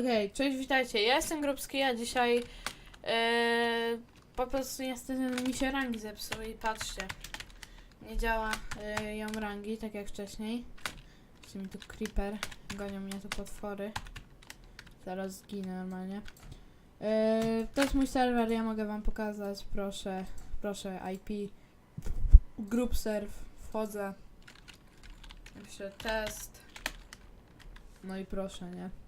Okej, cześć, witajcie. Ja jestem Grubski, a dzisiaj e, po prostu niestety mi się rangi zepsuły i patrzcie. Nie działa e, ją rangi, tak jak wcześniej. Jest mi tu creeper, gonią mnie tu potwory. Zaraz zginę normalnie. E, to jest mój serwer, ja mogę wam pokazać, proszę, proszę IP. Group serve, wchodzę. Piszę test. No i proszę, nie?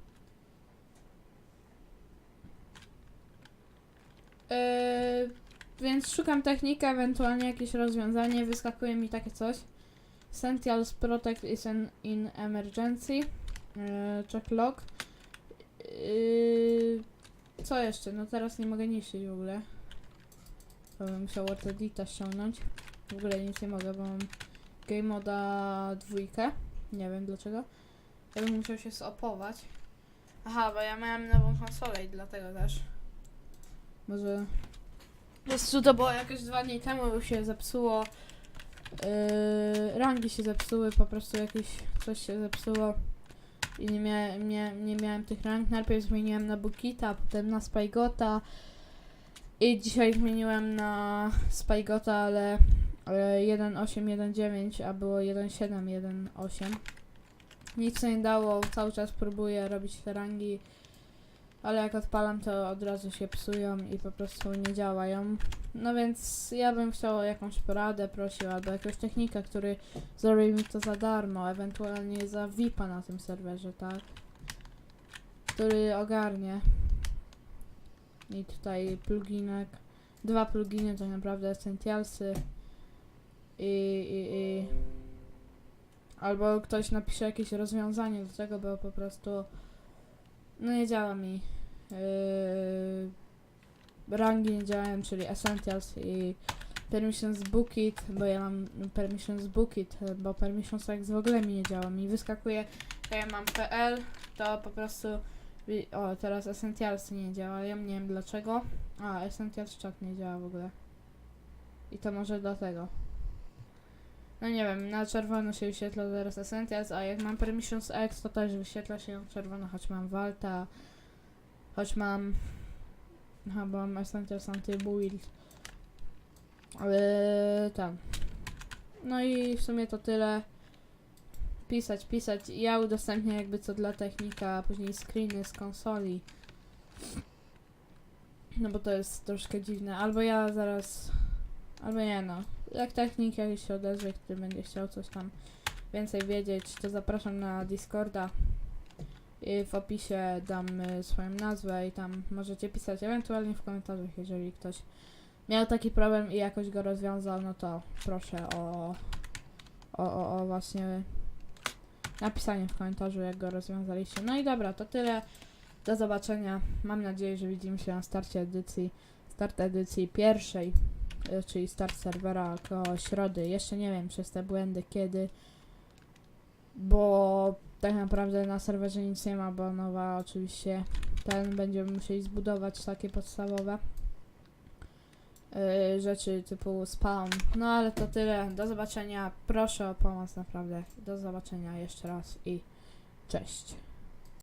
Więc szukam techniki, ewentualnie jakieś rozwiązanie. Wyskakuje mi takie coś. Essentials Protect is an in emergency. Yy, check log. Yy, co jeszcze? No teraz nie mogę niszczyć w ogóle. Bo bym musiał Ortodita ściągnąć. W ogóle nic nie mogę, bo mam Game Moda dwójkę. Nie wiem dlaczego. Ja bym musiał się zopować. Aha, bo ja miałem nową konsolę i dlatego też. Może. Prostu to było jakieś dwa dni temu, bo się zepsuło. Yy, rangi się zepsuły, po prostu jakieś coś się zepsuło. I nie, nie, miałem tych rank. Najpierw zmieniłem na Bukita, potem na Spygota. I dzisiaj zmieniłem na Spygota, ale, ale 1.8.1.9, a było 1.7.1.8. Nic nie dało, cały czas próbuję robić te rangi. Ale jak odpalam, to od razu się psują i po prostu nie działają. No więc ja bym chciał o jakąś poradę prosił, albo jakąś technikę, który zrobi mi to za darmo, ewentualnie za VIPa na tym serwerze, tak? Który ogarnie. I tutaj pluginek. Dwa pluginy tak naprawdę Essentialsy. I, i, i albo ktoś napisze jakieś rozwiązanie do tego, bo po prostu no nie działa mi. Yy, rangi nie działają, czyli Essentials i Permissions Bookit, bo ja mam Permissions Bookit, bo Permissions tak w ogóle mi nie działa. Mi wyskakuje, że ja mam PL, to po prostu o, teraz Essentials nie działają, nie wiem dlaczego. A, Essentials Chat nie działa w ogóle. I to może dlatego. No nie wiem, na czerwono się wyświetla teraz Essentials, a jak mam Permissions X, to też wyświetla się czerwono, choć mam Valta, choć mam... Aha, bo mam Essentials Anti-Build. Ale tam. No i w sumie to tyle. Pisać, pisać. Ja udostępnię jakby co dla technika, a później screeny z konsoli. No bo to jest troszkę dziwne. Albo ja zaraz... Albo nie no. Jak technik jakiś się odezwie, który będzie chciał coś tam więcej wiedzieć, to zapraszam na Discorda. I w opisie dam y, swoją nazwę i tam możecie pisać ewentualnie w komentarzach, jeżeli ktoś miał taki problem i jakoś go rozwiązał, no to proszę o, o, o, o właśnie napisanie w komentarzu, jak go rozwiązaliście. No i dobra, to tyle. Do zobaczenia. Mam nadzieję, że widzimy się na starcie edycji, start edycji pierwszej, czyli start serwera koło środy. Jeszcze nie wiem przez te błędy kiedy, bo tak naprawdę na serwerze nic nie ma, bo nowa oczywiście ten będziemy musieli zbudować takie podstawowe yy, rzeczy typu spawn. No ale to tyle. Do zobaczenia. Proszę o pomoc naprawdę. Do zobaczenia jeszcze raz i cześć.